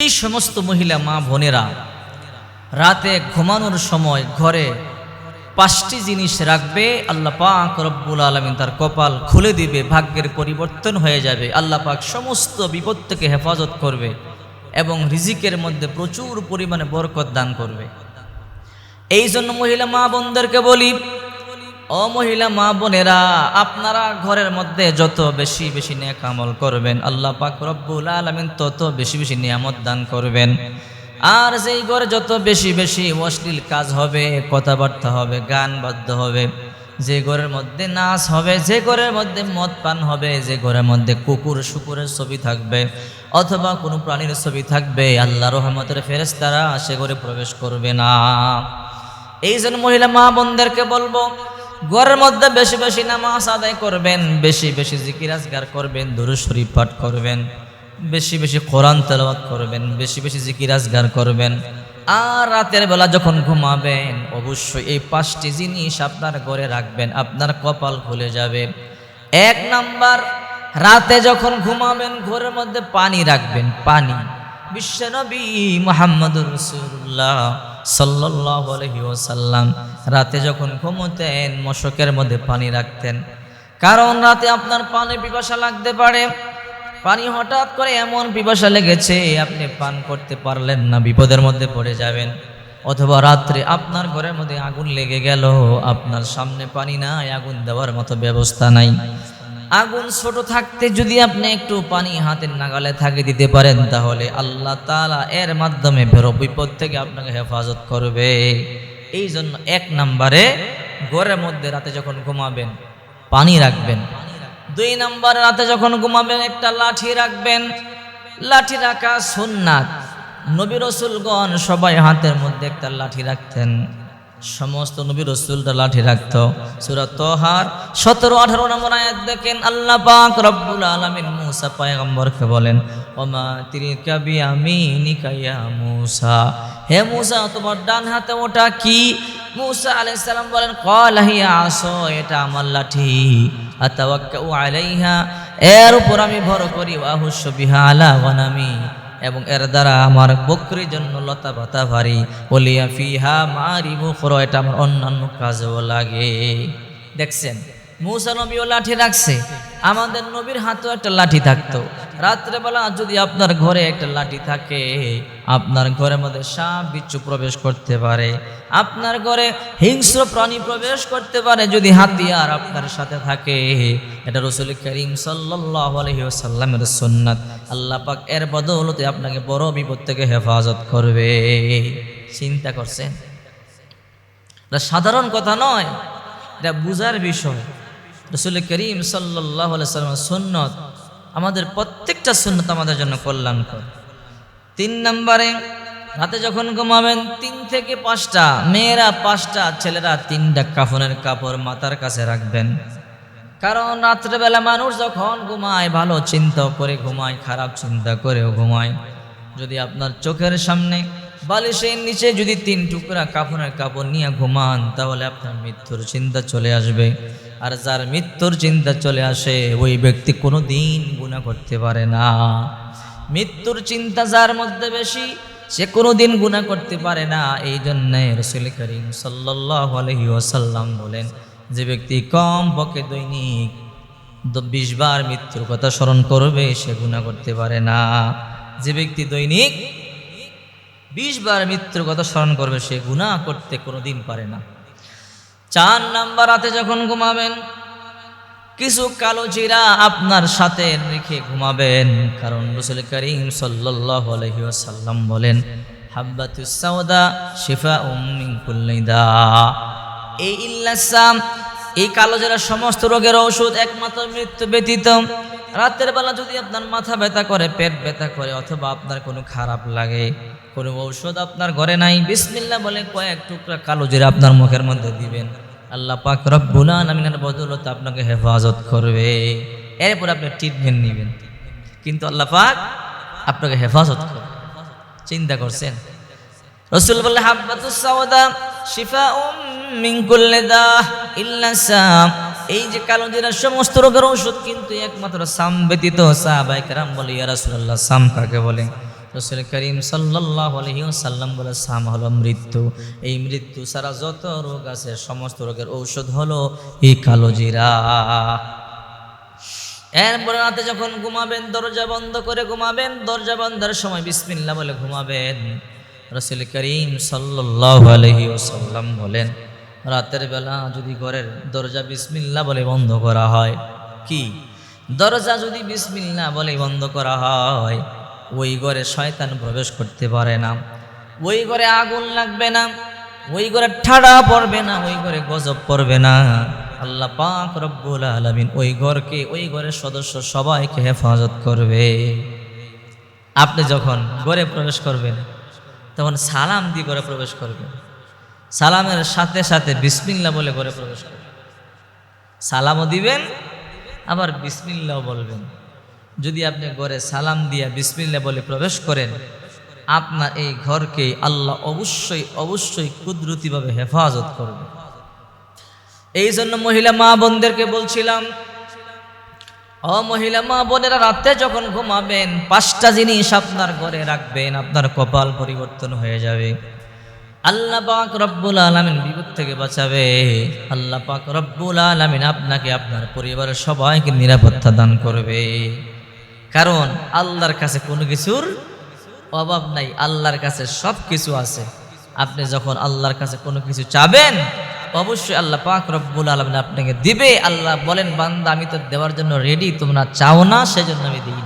এই সমস্ত মহিলা মা বোনেরা রাতে ঘুমানোর সময় ঘরে পাঁচটি জিনিস রাখবে, আল্লাহ পাক রব্বুল আলমিন তার কপাল খুলে দিবে, ভাগ্যের পরিবর্তন হয়ে যাবে, আল্লাহ পাক সমস্ত বিপদ থেকে হেফাজত করবে এবং রিজিকের মধ্যে প্রচুর পরিমাণে বরকত দান করবে। এই জন্য মহিলা মা বোনদেরকে বলি ও মহিলা মা বোনেরা, আপনারা ঘরের মধ্যে যত বেশি বেশি নেক আমল করবেন, আল্লাহ পাক রব্বুল আলমিন তত বেশি বেশি নিয়ামত দান করবেন। আর যেই ঘরে যত বেশি বেশি অশ্লীল কাজ হবে, কথাবার্তা হবে, গান বাদ্য হবে, যে ঘরের মধ্যে নাচ হবে, যে ঘরের মধ্যে মদ পান হবে, যে ঘরের মধ্যে কুকুর শুকুরের ছবি থাকবে, অথবা কোনো প্রাণীর ছবি থাকবে, আল্লাহ রহমতের ফেরেস্তারা সে ঘরে প্রবেশ করবে না। এই জন্য মহিলা মা বোনদেরকে বলব ঘরের মধ্যে বেশি বেশি নামাজ আদায় করবেন, বেশি বেশি জিকির আজগার করবেন, দুরু শরীফ পাঠ করবেন, বেশি বেশি কোরআন তেলাওয়াত করবেন, বেশি বেশি জিকির আজগার করবেন। আর রাতের বেলা যখন ঘুমাবেন, অবশ্যই এই পাঁচটি জিনিস আপনার ঘরে রাখবেন, আপনার কপাল খুলে যাবে। এক নাম্বার, রাতে যখন ঘুমাবেন, ঘরের মধ্যে পানি রাখবেন, পানি। বিশ্বনবী মোহাম্মদুর রসুল্লাহ সাল্লাহ রাতে যখন ঘুমোতেন, মশকের মধ্যে পানি রাখতেন। কারণ রাতে আপনার পানে পিপাসা লাগতে পারে। পানি হঠাৎ করে এমন পিপাসা লেগেছে, আপনি পান করতে পারলেন না, বিপদের মধ্যে পড়ে যাবেন। অথবা রাত্রে আপনার ঘরের মধ্যে আগুন লেগে গেল, আপনার সামনে পানি নাই, আগুন দেওয়ার মতো ব্যবস্থা নাই। আগুন ছোট থাকতে যদি আপনি একটু পানি হাতের নাগালে থাকে দিতে পারেন, তাহলে আল্লাহ তাআলা এর মাধ্যমে বেরো বিপদ থেকে আপনাকে হেফাজত করবে। এই জন্য এক নাম্বারে ঘরের মধ্যে রাতে যখন ঘুমাবেন, পানি রাখবেন। দুই নম্বরে রাতে যখন ঘুমাবেন, একটা লাঠি রাখবেন। লাঠি রাখা সুন্নাত। নবী রসুলগণ সবাই হাতের মধ্যে একটা লাঠি রাখতেন। সমস্ত নবী রসুলটা লাঠি রাখত। সুরাত তোহার সতেরো, আঠারো নম্বর আয়াত দেখেন, আল্লাহ পাক রব্বুল আলমিন মুসা পায়গম্বরকে বলেন, ওমা তিরিকা আমি নিকাইয়া মুসা। হে মুসা, তোমার ডান হাতে ওটা কি? মুসা আলাইহিস সালাম বলেন, ক্বালা হিয়া আসো, এটা আমার লাঠি। আতাওয়াক্কাউ আলাইহা। এর উপর আমি ভর করি ওয়াহুশ্য বিহা আলা ওয়ানামি এবং এর দ্বারা আমার বকরির জন্য লতা পাতা ভারী বলিয়া ফিহা মারি মুখর এটা আমার অন্যান্য কাজেও লাগে। দেখছেন? মৌসা নবীও লাঠি রাখছে। আমাদের নবীর হাতেও একটা লাঠি থাকতো। রাত্রেবেলা যদি আপনার ঘরে একটা লাঠি থাকে, আপনার ঘরের মধ্যে সাপ বিচ্ছু প্রবেশ করতে পারে। আপনার ঘরে হিংস্র প্রাণী প্রবেশ করতে পারে যদি হাতিয়ার আপনার সাথে থাকে। এটা রসুল করিম সাল্লাহ আলহিসাল্লামের সুন্নাত। আল্লাহ পাক এর বদৌলতে আপনাকে বড় বিপদ থেকে হেফাজত করবে। চিন্তা করছেন? এটা সাধারণ কথা নয়, এটা বুঝার বিষয়। রসুল করিম সাল্লাহ সাল্লামের সুন্নত, আমাদের প্রত্যেকটা সুন্নত আমাদের জন্য কল্যাণকর। তিন নম্বরে, রাতে যখন ঘুমাবেন, তিন থেকে পাঁচটা, মেয়েরা পাঁচটা, ছেলেরা তিনটা কাফনের কাপড় মাথার কাছে রাখবেন। কারণ রাত্রেবেলা মানুষ যখন ঘুমায়, ভালো চিন্তা করে ঘুমায়, খারাপ চিন্তা করেও ঘুমায়। যদি আপনার চোখের সামনে বালিশের নিচে যদি তিন টুকরা কাফনের কাপড় নিয়ে ঘুমান, তাহলে আপনার মৃত্যুর চিন্তা চলে আসবে। আর যার মৃত্যুর চিন্তা চলে আসে, ওই ব্যক্তি কোনো দিন গুণা করতে পারে না। মৃত্যুর চিন্তা যার মধ্যে বেশি, সে কোনো দিন গুণা করতে পারে না। এই জন্যে রসুল করিম সাল্লাহ আলহি ওসাল্লাম বলেন, যে ব্যক্তি কম পক্ষে দৈনিক বিশ বার মৃত্যুর কথা স্মরণ করবে, সে গুণা করতে পারে না। যে ব্যক্তি দৈনিক বিশ বার মৃত্যুর কথা স্মরণ করবে, সে গুণা করতে কোনো দিন পারে না। চার নাম্বার রাতে যখন ঘুমাবেন, কিছু কালো জিরা আপনার সাথে রেখে ঘুমাবেন। কারণ রসুল করিম সাল্লাম বলেন হাব্বাতুসাউদা শিফা উম্মিন কুল্লিদা এই ইল্লাসাম এই কালো জিরা সমস্ত রোগের ঔষধ একমাত্র মৃত্যু ব্যতীত। রাতের বেলা যদি আপনার মাথা ব্যথা করে, পেট ব্যথা করে, অথবা আপনার কোনো খারাপ লাগে, কোনো ঔষধ আপনার ঘরে নাই বিসমিল্লা বলে কয়েক টুকরা কালো জিরা আপনার মুখের মধ্যে দিবেন। আল্লাহ পাক রব্বুল আলামিনের বদৌলত আপনাকে হেফাজত করবে। এরপর আপনি ট্রিটমেন্ট নেবেন। কিন্তু আল্লাহ পাক আপনাকে হেফাজত করবে। চিন্তা করছেন? রসুল বলে হাব্বাতুস সাওদা শিফাউম মিন কুল্লি দাহ ইল্লা সাম। এই যে কালো সমস্ত রোগের ঔষধ কিন্তু একমাত্র সাম ব্যতীত সাহাবায়ে কেরাম বলে, ইয়া রাসূলুল্লাহ, সাম কাকে বলে? রসুল করিম সাল্লাহ সাল্লাম বলে, সাম হলো মৃত্যু। এই মৃত্যু ছাড়া যত রোগ আছে, সমস্ত রোগের ঔষধ হলো এই কালো জিরা। এরপরে রাতে যখন ঘুমাবেন, দরজা বন্ধ করে ঘুমাবেন, দরজা বন্ধের সময় বিসমিল্লা বলে ঘুমাবেন। রসুল করিম সাল্লাহ আলহি ওসাল্লাম বলেন রাতের বেলা যদি ঘরের দরজা বিসমিল্লা বলে বন্ধ করা হয়, কি? দরজা যদি বিসমিল্লা বলে বন্ধ করা হয়, ওই ঘরে শয়তান প্রবেশ করতে পারে না। ওই ঘরে আগুন লাগবে না, ওই ঘরে ঠাডা পড়বে না, ওই ঘরে গজব পড়বে না। আল্লাহ পাক রব্বুল আলমিন ওই ঘরকে, ওই ঘরের সদস্য সবাইকে হেফাজত করবে। আপনি যখন ঘরে প্রবেশ করবেন, তখন সালাম দিয়ে ঘরে প্রবেশ করবেন। সালামের সাথে সাথে বিসমিল্লা বলে ঘরে প্রবেশ করবেন সালামও দিবেন, আবার বিসমিল্লাও বলবেন। যদি আপনি ঘরে সালাম দিয়া বিসমিল্লা বলে প্রবেশ করেন, আপনার এই ঘরকে আল্লাহ অবশ্যই অবশ্যই কুদরতিভাবে হেফাজত করবে। এই জন্য মহিলা মা বোনদেরকে বলছিলাম, ও মহিলা মা বোনেরা, রাতে যখন ঘুমাবেন, পাঁচটা জিনিস আপনার ঘরে রাখবেন, আপনার কপাল পরিবর্তন হয়ে যাবে। আল্লাহ পাক রব্বুল আলমিন বিপদ থেকে বাঁচাবে। আল্লাহ পাক রব্বুল আলমিন আপনাকে আপনার পরিবারের সবাইকে নিরাপত্তা দান করবে। কারণ আল্লাহর কাছে কোনো কিছুর অভাব নাই, আল্লাহর কাছে সব কিছু আছে। আপনি যখন আল্লাহর কাছে কোনো কিছু চাবেন, অবশ্যই আল্লাহ পাক রব্বুল আলমিন আপনাকে দিবে। আল্লাহ বলেন, বান্দা, আমি তো দেওয়ার জন্য রেডি তোমরা চাও না, সেজন্য আমি দিই।